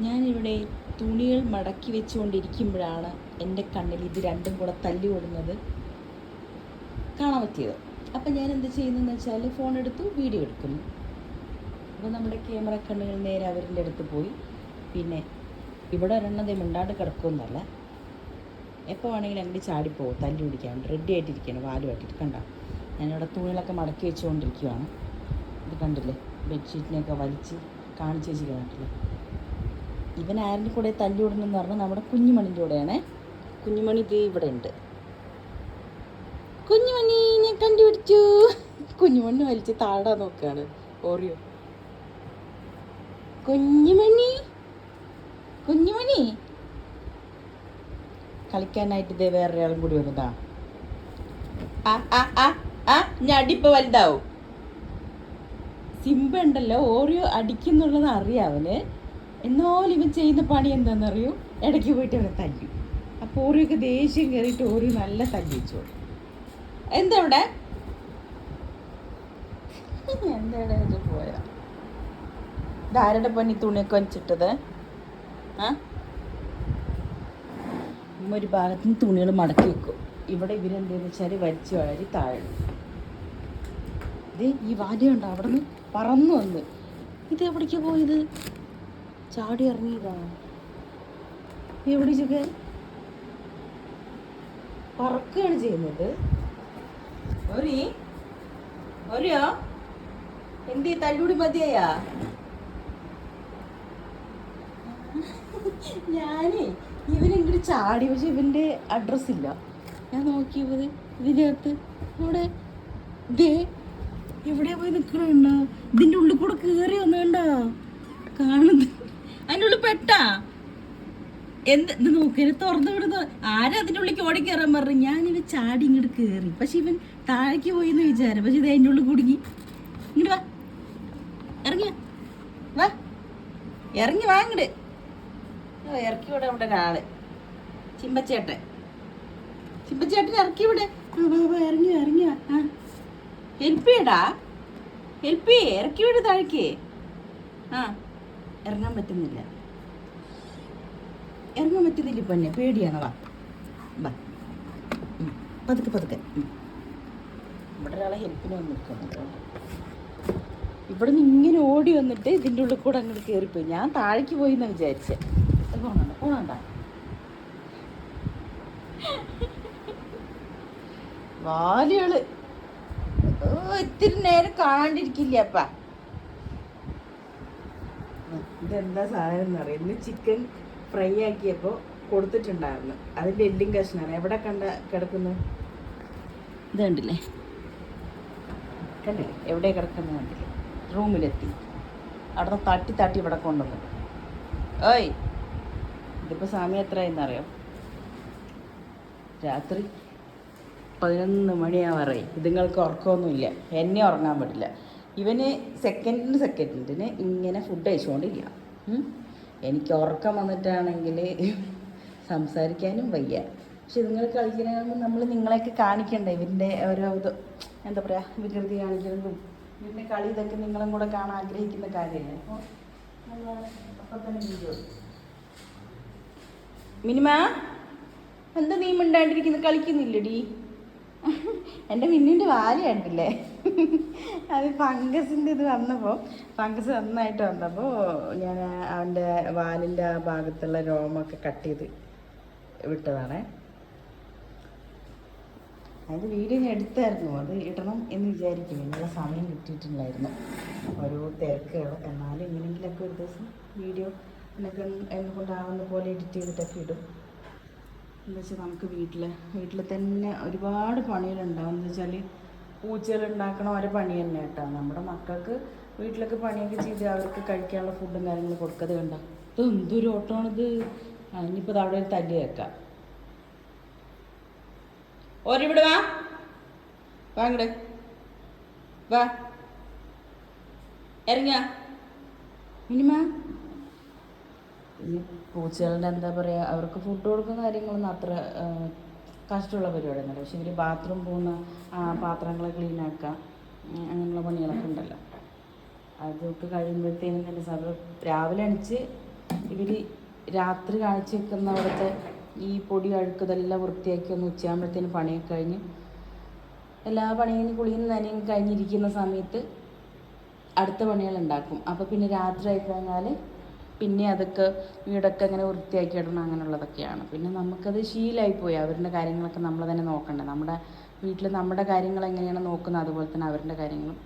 ഞാനിവിടെ തുണികൾ മടക്കി വെച്ചുകൊണ്ടിരിക്കുമ്പോഴാണ് എന്റെ കണ്ണിൽ ഇത് രണ്ടും കൂടെ തല്ലി ഓടുന്നത്. കാണാൻ പറ്റിയത്. അപ്പം ഞാൻ എന്ത് ചെയ്യുന്നതെന്ന് വെച്ചാൽ ഫോൺ എടുത്തു വീഡിയോ എടുക്കുന്നു. അപ്പോൾ നമ്മുടെ ക്യാമറ കണ്ണുകൾ നേരെ അവരുടെ അടുത്ത് പോയി. പിന്നെ ഇവിടെ ഒരെണ്ണം ദേ മിണ്ടാണ്ട് കിടക്കുമെന്നല്ല. എപ്പോൾ വേണമെങ്കിലും അങ്ങനെ ചാടിപ്പോവും തല്ലി പിടിക്കാൻ റെഡി ആയിട്ടിരിക്കുകയാണ് വാലുമായിട്ടിട്ട് കണ്ട? ഞാനിവിടെ തുണികളൊക്കെ മടക്കി വെച്ചുകൊണ്ടിരിക്കുവാണ്. ഇത് കണ്ടില്ലേ? ബെഡ്ഷീറ്റിനെയൊക്കെ വലിച്ച് കാണിച്ച് വെച്ചിട്ട് കണ്ടില്ലേ ഇവൻ ആരുടെ കൂടെ തല്ലി വിടണമെന്ന് പറഞ്ഞാൽ നമ്മുടെ കുഞ്ഞുമണിന്റെ കൂടെയാണേ. കുഞ്ഞുമണി ഇത് ഇവിടെ ഉണ്ട്. കുഞ്ഞുമണി ഞാൻ കണ്ടുപിടിച്ചു കുഞ്ഞുമണി വലിച്ച് താഴെ നോക്കുകയാണ്. ഓറിയോ. കുഞ്ഞുമണി കുഞ്ഞുമണി. കളിക്കാനായിട്ട് ഇതേ വേറൊരാളും കൂടി വരുന്നതാ ആ ആ ആ ആ ഞാൻ അടിപ്പ് വലുതാവും. സിംബ ഉണ്ടല്ലോ ഓറിയോ അടിക്കുന്നുള്ളത് അറിയാവന് എന്നാലും ഇവൻ ചെയ്യുന്ന പണി എന്താണെന്നറിയോ ഇടയ്ക്ക് പോയിട്ട് അവനെ തല്ലി. അപ്പോൾ ഓറിയൊക്കെ ദേഷ്യം കയറിയിട്ട് ഓരോ നല്ല തല്ലി വെച്ചു എന്താ ഇവിടെ എന്താ പോയ? ഇതാരുടെ പണി തുണിയൊക്കെ വെച്ചിട്ടത്? ആ? ഒരു ഭാഗത്ത് നിന്ന് തുണികൾ മടക്കി വെക്കും. ഇവിടെ ഇവരെന്താന്ന് വെച്ചാൽ വലിച്ച് വാരി താഴെ ഇത് ഈ വാലിയുണ്ടോ അവിടെ നിന്ന് പറന്നു വന്ന്. ഇത് എവിടേക്ക് പോയത്? ചാടി ഇറങ്ങിയതാ. എവിടേക്കൊക്കെ പറക്കുകയാണ് ചെയ്യുന്നത്. ഒരി എന്തി തല്ലുടി മതിയായാ? ഞാനേ ഇവനിങ്ങോട്ട് ചാടി പക്ഷെ ഇവന്റെ അഡ്രസ് ഇല്ല. ഞാൻ നോക്കിയത് ഇതിനകത്ത്. ഇവിടെ ദേ എവിടെ പോയി നിൽക്കണുണ്ടോ ഇതിന്റെ ഉള്ളിൽ കൂടെ കയറി വന്നണ്ട? കാണുന്നത് ഉള്ളിൽ പെട്ടാ എന്ത് നോക്കിന് നോക്കി തുറന്നു വിടുന്നു ആരും അതിന്റെ ഉള്ളിൽ ഓടി കയറാൻ പറഞ്ഞു? ഞാനിവ ചാടി ഇങ്ങോട്ട് കയറി പക്ഷെ ഇവൻ താഴേക്ക് പോയി എന്ന് വിചാരം. പക്ഷെ ഇത് അതിന്റെ ഉള്ളിൽ കുടുങ്ങി. ഇങ്ങോട്ട് വാ. ഇറങ്ങി വാ. ഇറങ്ങി വാ ഇറക്കി വിടാം ഇവിടെ ഒരാൾ. ചിമ്പച്ചേട്ടൻ. ചിമ്പച്ചേട്ടൻ ഇറക്കി വിടെ. ആ, ഇറങ്ങി ഇറങ്ങി. ആ. ഹെൽപ്പ് ചെയ്യടാ. ഹെൽപ്പ് ചെയ്യേ. ഇറക്കി വിട് താഴേക്ക്. ആ. ഇറങ്ങാൻ പറ്റുന്നില്ല. ഇറങ്ങാൻ പറ്റുന്നില്ല ഇപ്പൊ എന്നെ. പേടിയാണ് വാ പതുക്കെ പതുക്കെ. ഇവിടെ ഒരാളെ ഹെൽപ്പിന് വന്ന് നിൽക്കുന്നുണ്ട് ഇവിടെ നിന്ന് ഇങ്ങനെ ഓടി വന്നിട്ട് ഇതിന്റെ ഉള്ളിൽ കൂടെ അങ്ങോട്ട് കയറിപ്പോയി ഞാൻ താഴേക്ക് പോയി എന്ന് വിചാരിച്ചേ പോണണ്ട? ഇത്തിരി നേരം കാണാണ്ടിരിക്കില്ല അപ്പ? ഇതെന്താ സാധനം എന്നറിയാം. ഇന്ന് ചിക്കൻ ഫ്രൈ ആക്കിയപ്പോൾ കൊടുത്തിട്ടുണ്ടായിരുന്നു. അതിന്റെ എല്ലും കഷ്ണാണ്. എവിടെ കണ്ട കിടക്കുന്നു? ഇത് കണ്ടില്ലേ? കണ്ടില്ലേ എവിടെ കിടക്കുന്നു കണ്ടില്ലേ? റൂമിലെത്തി. അവിടെ തട്ടി തട്ടി ഇവിടെ കൊണ്ടുവന്നു. ഓയ് ഇതിപ്പോൾ സമയം എത്രയെന്നറിയോ രാത്രി പതിനൊന്ന് മണിയാവാറായി. ഇതുങ്ങൾക്ക് ഉറക്കമൊന്നുമില്ല. എന്നെ ഉറങ്ങാൻ പറ്റില്ല. ഇവന് സെക്കൻഡിന് സെക്കൻഡിന് ഇങ്ങനെ ഫുഡ് കഴിച്ചുകൊണ്ടിരിക്കുക ഉം. എനിക്ക് ഉറക്കം വന്നിട്ടാണെങ്കിൽ സംസാരിക്കാനും വയ്യ. പക്ഷെ നിങ്ങൾ കളിക്കണമെങ്കിൽ നമ്മൾ നിങ്ങളെയൊക്കെ കാണിക്കണ്ടേ? ഇവന്റെ ഓരോ ഇത് എന്താ പറയുക വികൃതി കാണിക്കുന്നതും ഇവന്റെ കളി ഇതൊക്കെ നിങ്ങളും കൂടെ കാണാൻ ആഗ്രഹിക്കുന്ന കാര്യമല്ലേ? അപ്പോൾ നമ്മൾ അപ്പം തന്നെ വീഡിയോ മിനിമ എന്താ നീ മിണ്ടാണ്ടിരിക്കുന്നത് കളിക്കുന്നില്ലടി. എന്റെ മിന്നിന്റെ വാൽ അത് ഫംഗസിന്റെ ഇത് വന്നപ്പോൾ ഫംഗസ് നന്നായിട്ട് വന്നപ്പോൾ ഞാൻ അവന്റെ വാലിന്റെ ആ ഭാഗത്തുള്ള രോമൊക്കെ കട്ട് ചെയ്ത് വിട്ടതാണ്. അതിന്റെ വീഡിയോ ഞാൻ എടുത്തായിരുന്നു. അത് ഇടണം എന്ന് വിചാരിക്കും എന്നുള്ള സമയം കിട്ടിയിട്ടുണ്ടായിരുന്നു. ഓരോ തിരക്കുകൾ. എന്നാലും എങ്ങനെയെങ്കിലൊക്കെ ഒരു ദിവസം വീഡിയോ എന്നൊക്കെ എന്നെ കൊണ്ടാവുന്ന പോലെ എഡിറ്റ് ചെയ്തിട്ടൊക്കെ ഇടും. എന്താ വെച്ചാൽ നമുക്ക് വീട്ടിൽ വീട്ടിൽ തന്നെ ഒരുപാട് പണികളുണ്ടാവും. എന്ന് വെച്ചാൽ പൂച്ചകൾ ഉണ്ടാക്കണ ഒരു പണി തന്നെ കേട്ടോ. നമ്മുടെ മക്കൾക്ക് വീട്ടിലൊക്കെ പണിയൊക്കെ ചെയ്ത് അവർക്ക് കഴിക്കാനുള്ള ഫുഡും കാര്യങ്ങളും കൊടുക്കത് വേണ്ട ഇത് എന്തൊരു ഓട്ടമാണിത്? അതിനിപ്പോൾ അവിടെ ഒരു തല്ല് കേൾക്കാം ഓരിവിടെ വാ. വാ വാ. ഇറങ്ങിയ മിനിമാ ഈ പൂച്ചകളുടെ എന്താ പറയുക അവർക്ക് ഫുഡ് കൊടുക്കുന്ന കാര്യങ്ങളൊന്നും അത്ര കഷ്ടമുള്ള പരിപാടിയൊന്നുമല്ല പക്ഷെ ഇവർ ബാത്റൂം പോകുന്ന പാത്രങ്ങൾ ക്ലീൻ ആക്കുക അങ്ങനെയുള്ള പണികളൊക്കെ ഉണ്ടല്ലോ. അതൊക്കെ കഴിയുമ്പോഴത്തേനും തന്നെ സാറ് രാവിലെ അണിച്ച് ഇവർ രാത്രി കാണിച്ച് വെക്കുന്ന അവിടുത്തെ ഈ പൊടി അഴുക്ക് ഇതെല്ലാം വൃത്തിയാക്കി ഒന്ന് ഉച്ചയാകുമ്പോഴത്തേനും പണിയൊക്കെ കഴിഞ്ഞ് എല്ലാ പണിയും കുളിയും നനയും കഴിഞ്ഞിരിക്കുന്ന സമയത്ത് അടുത്ത പണികൾ ഉണ്ടാക്കും. അപ്പോൾ പിന്നെ രാത്രി ആയി കഴിഞ്ഞാൽ പിന്നെ അതൊക്കെ വീടൊക്കെ അങ്ങനെ വൃത്തിയാക്കി ഇടണം അങ്ങനെയുള്ളതൊക്കെയാണ്. പിന്നെ നമുക്കത് ശീലമായി പോയി അവരുടെ കാര്യങ്ങളൊക്കെ നമ്മൾ തന്നെ നോക്കണ്ടേ. നമ്മുടെ വീട്ടിൽ നമ്മുടെ കാര്യങ്ങൾ എങ്ങനെയാണ് നോക്കുന്നത്? അതുപോലെ തന്നെ അവരുടെ കാര്യങ്ങളും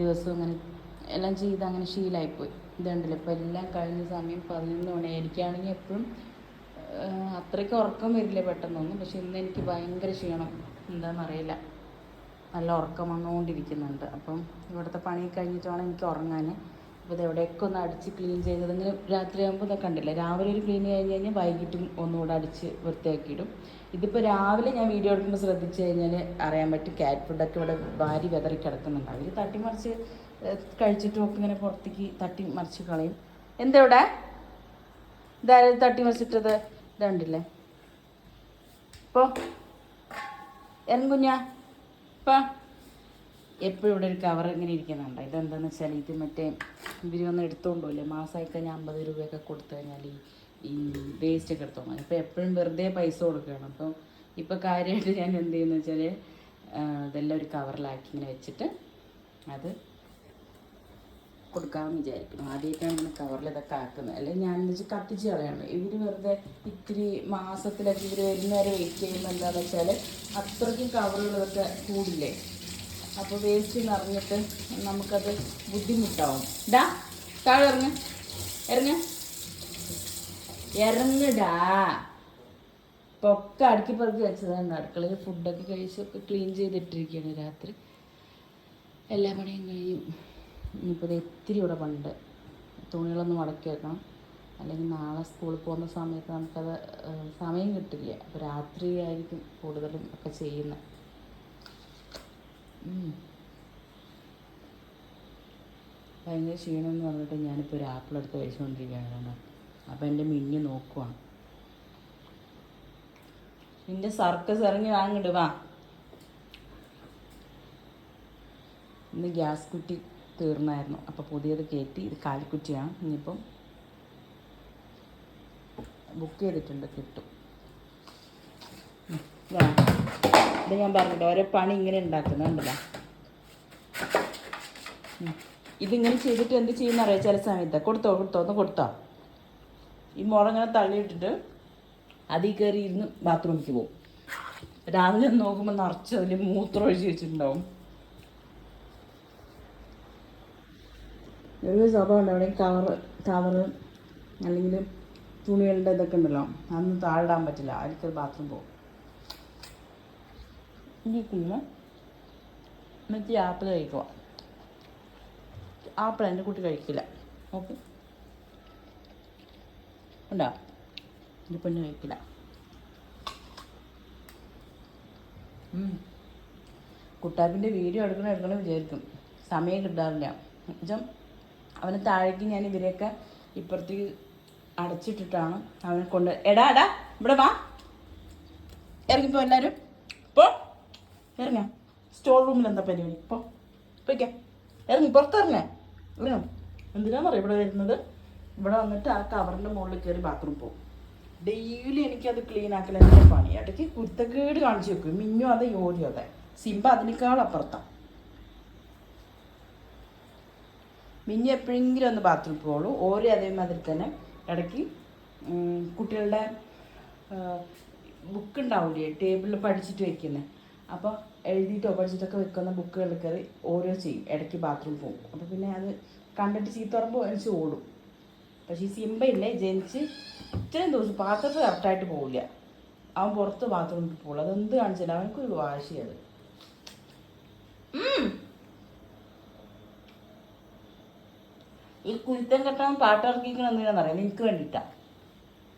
ദിവസവും അങ്ങനെ എല്ലാം ചെയ്ത് അങ്ങനെ ശീലമായിപ്പോയി ഇതുണ്ടല്ലോ. ഇപ്പോൾ എല്ലാം കഴിഞ്ഞ സമയം പതിനൊന്ന് മണി. എനിക്കാണെങ്കിൽ എപ്പോഴും അത്രയ്ക്ക് ഉറക്കം വരില്ല പെട്ടെന്നൊന്നും പക്ഷെ ഇന്ന് എനിക്ക് ഭയങ്കര ക്ഷീണം. എന്താണെന്നറിയില്ല നല്ല ഉറക്കം വന്നുകൊണ്ടിരിക്കുന്നുണ്ട്. അപ്പം ഇവിടുത്തെ പണി കഴിഞ്ഞിട്ട് വേണം എനിക്ക് ഉറങ്ങാൻ അപ്പോൾ ഇത് എവിടെയൊക്കെ ഒന്ന് അടിച്ച് ക്ലീൻ ചെയ്തത്. ഇങ്ങനെ രാത്രിയാകുമ്പോൾ ഇതൊക്കെ കണ്ടില്ല രാവിലെ ഒരു ക്ലീൻ കഴിഞ്ഞ് കഴിഞ്ഞാൽ വൈകിട്ടും ഒന്നുകൂടെ അടിച്ച് വൃത്തിയാക്കിയിടും. ഇതിപ്പോൾ രാവിലെ ഞാൻ വീഡിയോ എടുക്കുമ്പോൾ ശ്രദ്ധിച്ചു കഴിഞ്ഞാൽ അറിയാൻ പറ്റും ക്യാറ്റ് ഫുഡൊക്കെ ഇവിടെ വാരി വെതറി കിടക്കുന്നുണ്ട്. അവർ തട്ടിമറിച്ച് മറിച്ച് കഴിച്ചിട്ടും ഒക്കെ ഇങ്ങനെ പുറത്തേക്ക് തട്ടി മറിച്ച് കളയും എന്താ ഇവിടെ ഇതാരും തട്ടി മറിച്ചിട്ടത് ഇതുണ്ടില്ലേ ഇപ്പോൾ എൻ കുഞ്ഞ? ഇപ്പം എപ്പോഴും ഇവിടെ ഒരു കവർ ഇങ്ങനെ ഇരിക്കുന്നുണ്ട്. ഇതെന്താണെന്ന് വെച്ചാൽ ഇത് മറ്റേ ഇവർ വന്ന് എടുത്തുകൊണ്ട് പോയില്ലേ മാസമായി കഴിഞ്ഞാൽ അമ്പത് രൂപയൊക്കെ കൊടുത്തു കഴിഞ്ഞാൽ ഈ ഈ വേസ്റ്റ് ഒക്കെ എടുത്തോളാം അപ്പോൾ എപ്പോഴും വെറുതെ പൈസ കൊടുക്കുകയാണ്. അപ്പം ഇപ്പോൾ കാര്യമായിട്ട് ഞാൻ എന്ത് ചെയ്യുന്നു വെച്ചാൽ ഇതെല്ലാം ഒരു കവറിലാക്കി ഇങ്ങനെ വെച്ചിട്ട് അത് കൊടുക്കാമെന്ന് വിചാരിക്കുന്നു. ആദ്യമായിട്ടാണ് ഇങ്ങനെ കവറിൽ ഇതൊക്കെ ആക്കുന്നത്. അല്ലെങ്കിൽ ഞാൻ എന്ന് വെച്ചാൽ കത്തിച്ച് കളയാണ്. ഇവർ വെറുതെ ഇത്തിരി മാസത്തിലൊക്കെ ഇവർ വരുന്നവരെ വെയിറ്റ് ചെയ്യുന്നത് എന്താണെന്ന് വെച്ചാൽ അത്രയ്ക്കും കവറുകളൊക്കെ കൂടില്ലേ? അപ്പോൾ വേസ്റ്റ് നിറഞ്ഞിട്ട് നമുക്കത് ബുദ്ധിമുട്ടാവും. ഡാ താഴെ ഇറങ്ങ. ഇറങ്ങ. ഇറങ്ങടാ പൊക്ക അടുക്കി പറക്കി വെച്ചതാണ്. അടുക്കളയിൽ ഫുഡൊക്കെ കഴിച്ചൊക്കെ ക്ലീൻ ചെയ്തിട്ടിരിക്കുകയാണ് രാത്രി. എല്ലാ പണിയും കഴിയും. ഇനിയിപ്പോൾ ഇത് ഇത്തിരി ഇവിടെ പണ്ട് തുണികളൊന്നും മടക്കി വെക്കണം. അല്ലെങ്കിൽ നാളെ സ്കൂളിൽ പോകുന്ന സമയത്ത് നമുക്കത് സമയം കിട്ടില്ല. അപ്പോൾ രാത്രി ആയിരിക്കും കൂടുതലും ഒക്കെ ചെയ്യുന്നത്. ഭയങ്കര ക്ഷീണം എന്ന് പറഞ്ഞിട്ട് ഞാനിപ്പോൾ ഒരു ആപ്പിൾ എടുത്ത് കഴിച്ചുകൊണ്ടിരിക്കുകയാണ് കേട്ടോ അപ്പോൾ എന്റെ മിന്നു നോക്കുവാണ് നിന്റെ സർക്കസ് ഇറങ്ങി വാങ്ങിട്ട് വാ. ഇന്ന് ഗ്യാസ് കുറ്റി തീർന്നായിരുന്നു. അപ്പോൾ പുതിയത് കയറ്റി ഇത് കാലിക്കുറ്റിയാണ്. ഇനിയിപ്പം ബുക്ക് ചെയ്തിട്ടുണ്ട് കിട്ടും. ഇത് ഞാൻ പറഞ്ഞിട്ട് ഓരോ പണി ഇങ്ങനെ ഉണ്ടാക്കുന്നുണ്ടല്ലോ ഇതിങ്ങനെ ചെയ്തിട്ട് എന്ത് ചെയ്യുന്ന അറിയാം? ചില സമയത്ത്. കൊടുത്തോ കൊടുത്തോ ഒന്ന് കൊടുത്തോ. ഈ മുളങ്ങനെ തള്ളിയിട്ടിട്ട് അതിൽ കയറി ഇരുന്ന് ബാത്റൂമിലേക്ക് പോകും. രാവിലെ നോക്കുമ്പോൾ നിറച്ച് അതിൽ മൂത്രം ഒഴിച്ച് വെച്ചിട്ടുണ്ടാവും. ഒരു സ്വഭാവം ഉണ്ട്. അവിടെ കവറ് കവറ് അല്ലെങ്കിൽ തുണികളുടെ ഇതൊക്കെ ഉണ്ടല്ലോ. അതൊന്നും താഴെടാൻ പറ്റില്ല. അതിലേക്ക് ബാത്റൂം പോകും. ഇരിക്കുന്നു. എന്നിട്ട് ആപ്പിൾ കഴിക്കുക ആപ്പിൾ എന്റെ കുട്ടി കഴിക്കില്ല. ഓക്കെ ഉണ്ടോ? എന്റെ പെണ്ണ് കഴിക്കില്ല. കുട്ടാപ്പിന്റെ വീഡിയോ എടുക്കണം എടുക്കണം വിചാരിക്കും. സമയം കിട്ടാറില്ല. എന്നുവെച്ചാൽ അവന് താഴേക്ക് ഞാൻ ഇവരെയൊക്കെ ഇപ്പുറത്തേക്ക് അടച്ചിട്ടിട്ടാണ് അവനെ കൊണ്ട് എടാ എടാ ഇവിടെ വാ. ഇറങ്ങിപ്പോ എല്ലാവരും പോ. ഇറങ്ങ സ്റ്റോർ റൂമിൽ എന്താ പരിപാടി? ഇപ്പോൾ പോയിക്കാം. ഇറങ്ങി പുറത്തിറങ്ങ. ഇറങ്ങാം എന്തിനാണെന്നറിയാം ഇവിടെ വരുന്നത്? ഇവിടെ വന്നിട്ട് ആ കവറിന്റെ മുകളിൽ കയറി ബാത്റൂം പോകും ഡെയിലി എനിക്കത് ക്ലീൻ ആക്കൽ എന്റെ പണി? ഇടയ്ക്ക് കുരുത്തക്കേട് കാണിച്ചു വെക്കും. മിന്നു അതെ യോരിയോ അതെ. സിംബ അതിനേക്കാൾ അപ്പുറത്താണ് മിന്നു എപ്പോഴെങ്കിലും ഒന്ന് ബാത്റൂം പോകുള്ളൂ ഓരോ അതേമാതിരി തന്നെ ഇടയ്ക്ക് കുട്ടികളുടെ ബുക്ക് ഉണ്ടാവില്ലേ ടേബിളിൽ പഠിച്ചിട്ട് വെക്കുന്നത് അപ്പോൾ എഴുതിയിട്ടോ പഠിച്ചിട്ടൊക്കെ വെക്കുന്ന ബുക്കുകളിൽ കയറി ഓരോ ചെയ്യും ഇടയ്ക്ക് ബാത്റൂം പോകും അപ്പോൾ പിന്നെ അത് കണ്ടിട്ട് ചീത്ത പറയുമ്പോൾ എനിക്ക് ഓടും. പക്ഷേ ഈ സിമ്പയില്ലേ ജനിച്ച് ഇത്രയും ദിവസം പാത്രത്തിൽ കറക്റ്റായിട്ട് പോവില്ല. അവൻ പുറത്ത് ബാത്റൂമിൽ പോകുള്ളൂ അതെന്ത് കാണിച്ചില്ല അവനക്കൊരു വാശിയത്. ഈ കുരുത്തൻ കെട്ടവൻ പാട്ട് ഇറക്കിക്കണം എന്തിനാണെന്നറിയാം എനിക്ക് വേണ്ടിയിട്ടാണ്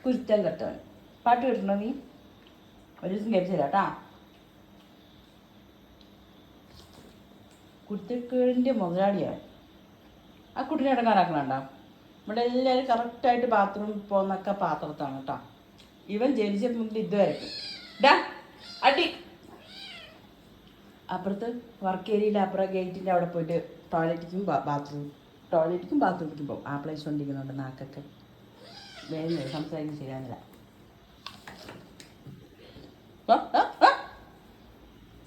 കുരുത്തൻ കെട്ടവൻ. പാട്ട് കേട്ടിട്ടുണ്ടോ നീ? ഒരു ദിവസം തരാം കേട്ടാ. കുരുത്തക്കേടിന്റെ മുതലാളിയാണ് ആ കുട്ടിനെ ഇടങ്ങാറാക്കണണ്ട ഇവിടെ എല്ലാവരും കറക്റ്റായിട്ട് ബാത്റൂമിൽ പോകുന്നൊക്കെ പാത്രത്താണ് കേട്ടോ. ഇവൻ ജനിച്ച മുതൽ ഇതുവരെക്കും ഡാ അടി. അപ്പുറത്ത് വർക്ക് ഏരിയയിൽ അപ്പുറം ഗേറ്റിന്റെ അവിടെ പോയിട്ട് ടോയ്ലറ്റിക്കും ബാത്റൂം ടോയ്ലറ്റിക്കും ബാത്റൂമിലേക്കും പോകും. ആ പ്ലേസ് കൊണ്ടിരിക്കുന്നുണ്ട് നാക്കൊക്കെ. വേഗം സംസാരിക്കാൻ ശരിയാകുന്നില്ല വാ, ആ, ആ.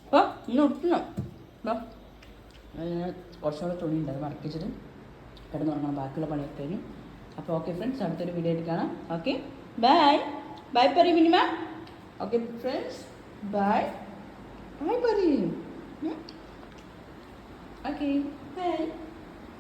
വാ, ഇന്ന് ഒട്ടണം അതിന് കുറച്ചുകൂടെ തുണിയുണ്ട്. അത് മടക്കിച്ചിട്ട് കിടന്നുറങ്ങണം. ബാക്കിയുള്ള പണിയൊക്കെ കഴിഞ്ഞു. അപ്പോൾ ഓക്കെ ഫ്രണ്ട്സ് അടുത്തൊരു വീഡിയോ ആയിട്ട് കാണാം. ഓക്കെ ബൈ ബൈ പറി മിനിമ. ഓക്കെ ഫ്രണ്ട്സ് ബൈ ബൈ പറി. Okay bye